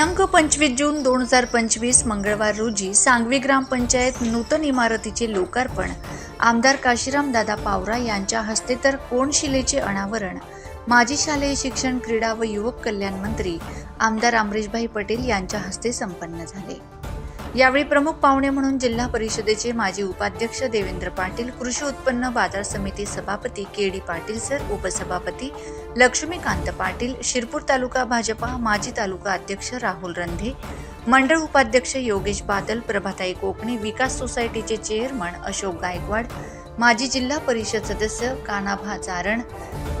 दिनांक पंचवीस जून दोन हजार पंचवीस मंगळवार रोजी सांगवी ग्रामपंचायत नूतन इमारतीचे लोकार्पण. आमदार काशीराम दादा पावरा यांच्या हस्ते तर कोणशिलेचे अनावरण? माजी शालेय शिक्षण क्रीडा व युवक कल्याण मंत्री आमदार अमरीशभाई पटेल यांच्या हस्ते संपन्न झाले. यावेळी प्रमुख पाहुणे म्हणून जिल्हा परिषदेचे माजी उपाध्यक्ष देवेंद्र पाटील कृषी उत्पन्न बाजार समिती सभापती के डी पाटील सर उपसभापती लक्ष्मीकांत पाटील शिरपूर तालुका भाजपा माजी तालुका अध्यक्ष राहुल रंधे मंडळ उपाध्यक्ष योगेश बादल प्रभाताई कोकणे विकास सोसायटीचे चेअरमन अशोक गायकवाड माजी जिल्हा परिषद सदस्य कानाभा चारण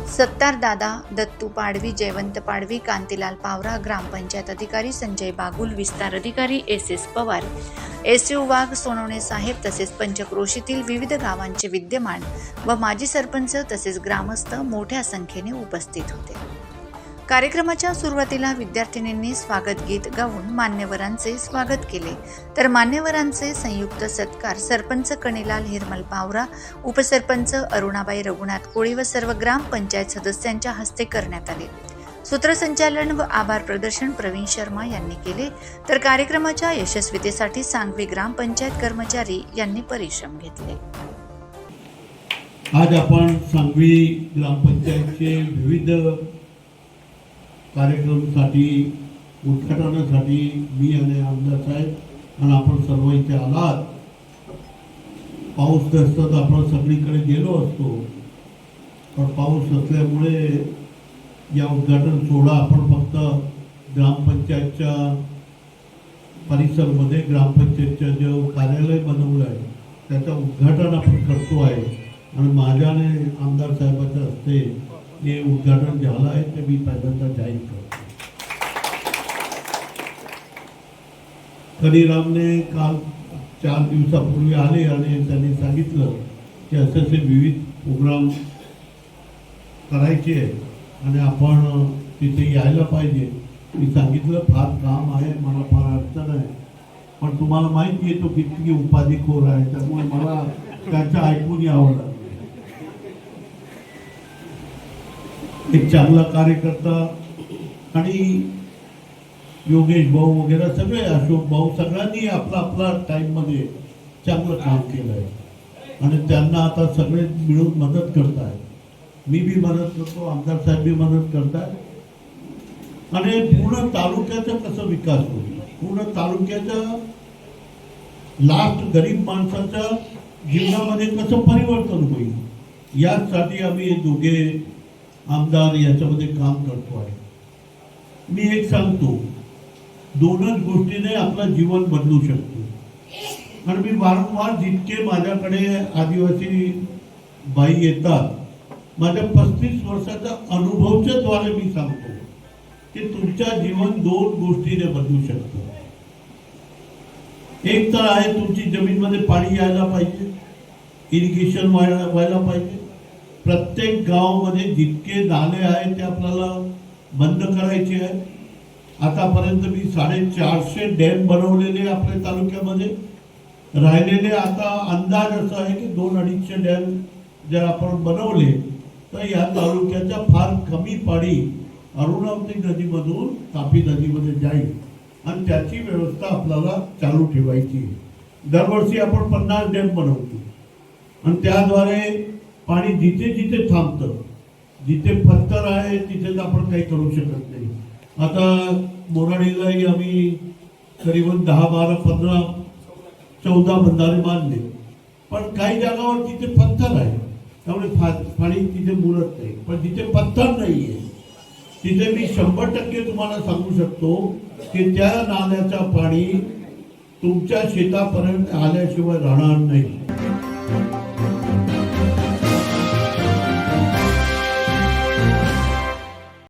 सत्तार दादा दत्तू पाडवी जयवंत पाडवी कांतीलाल पावरा ग्रामपंचायत अधिकारी संजय बागुल विस्तार अधिकारी S S Pawar. S U Wagh Sonawane साहेब तसेच पंचक्रोशीतील विविध गावांचे विद्यमान व माजी सरपंच तसेच ग्रामस्थ मोठ्या संख्येने उपस्थित होते. कार्यक्रमाच्या सुरुवातीला विद्यार्थिनींनी स्वागत गीत गाऊन मान्यवरांचे स्वागत केले. तर मान्यवरांचे संयुक्त सत्कार सरपंच कणीलाल हिरमल पावरा उपसरपंच अरुणाबाई रघुनाथ कोळी व सर्व ग्रामपंचायत सदस्यांच्या हस्ते करण्यात आले. सूत्रसंचालन व आभार प्रदर्शन प्रवीण शर्मा यांनी केले. तर कार्यक्रमाच्या यशस्वीतेसाठी सांगवी ग्रामपंचायत कर्मचारी यांनी परिश्रम घेतले. आज आपण सांगवी ग्रामपंचायतचे विविध कार्यक्रमसाठी उद्घाटनासाठी मी आणि आमदार साहेब आणि आपण सर्व इथे आलात. पाऊस नसतं तर आपण सगळीकडे गेलो असतो. पण पाऊस नसल्यामुळे या उद्घाटन सोहळा आपण फक्त ग्रामपंचायतच्या परिसरमध्ये ग्रामपंचायतच्या जे कार्यालय बनवलं आहे त्याचं उद्घाटन आपण करतो आहे. आणि माझ्याने आमदार साहेबाच्या हस्ते हे उद्घाटन झालं आहे ते मी पहिल्यांदा जाहीर करतो काल चार दिवसापूर्वी आले आणि त्यांनी सांगितलं की असे असे विविध प्रोग्राम करायचे आणि आपण तिथे यायला पाहिजे. मी सांगितलं फार काम आहे मला फार अडचण आहे. पण तुम्हाला माहिती आहे तो किती उपाधीखोर आहे त्यामुळे मला त्याचं ऐकून यावं लागलं. एक चांगला कार्यकर्ता आणि योगेश भाऊ वगैरे सगळे अशोक भाऊ सगळ्यांनी आपला आपला टाईममध्ये चांगलं काम केलं आहे आणि त्यांना आता सगळे मिळून मदत करताय. मी बी मदत करतो आमदार साहेब बी मदत करताय. आणि पूर्ण तालुक्याचा कसं विकास होईल? पूर्ण तालुक्याचा लास्ट गरीब माणसाच्या जीवनामध्ये कसं परिवर्तन होईल? यासाठी आम्ही दोघे आमदार याच्यामध्ये काम करतो आहे. मी एक सांगतो दोनच गोष्टीने आपलं जीवन बदलू शकतो. आणि मी वारंवार जितके माझ्याकडे आदिवासी बाई येतात माझ्या पस्तीस वर्षाच्या अनुभवच्या द्वारे मी सांगतो की तुमच्या जीवन दोन गोष्टीने बदलू शकतं. एक तर आहे तुमची जमीनमध्ये पाणी यायला पाहिजे इरिगेशन व्हायला व्हायला पाहिजे. प्रत्येक गावामध्ये जितके नाले आहेत ते आपल्याला बंद करायचे आहे आतापर्यंत मी साडेचारशे डॅम बनवलेले आपल्या तालुक्यामध्ये. राहिलेले आता अंदाज असा आहे की दोन अडीचशे डॅम जर आपण बनवले तर या तालुक्याच्या फार कमी पाणी अरुणावती नदीमधून तापी नदीमध्ये जाईल. आणि त्याची व्यवस्था आपल्याला चालू ठेवायची आहे. दरवर्षी आपण पन्नास डॅम बनवतो. आणि त्याद्वारे पाणी जिथे जिथे थांबतं जिथे पत्थर आहे तिथे आपण काही करू शकत नाही. आता मोराडीलाही आम्ही करीबन दहा बारा पंधरा चौदा बंधारे बांधले. पण काही जागावर तिथे पत्थर आहे. त्यामुळे फा- पाणी तिथे मुरत नाही. पण तिथे पत्थर नाही आहे तिथे मी शंभर टक्के तुम्हाला सांगू शकतो की त्या नाल्याचं पाणी तुमच्या शेतापर्यंत आल्याशिवाय राहणार नाही.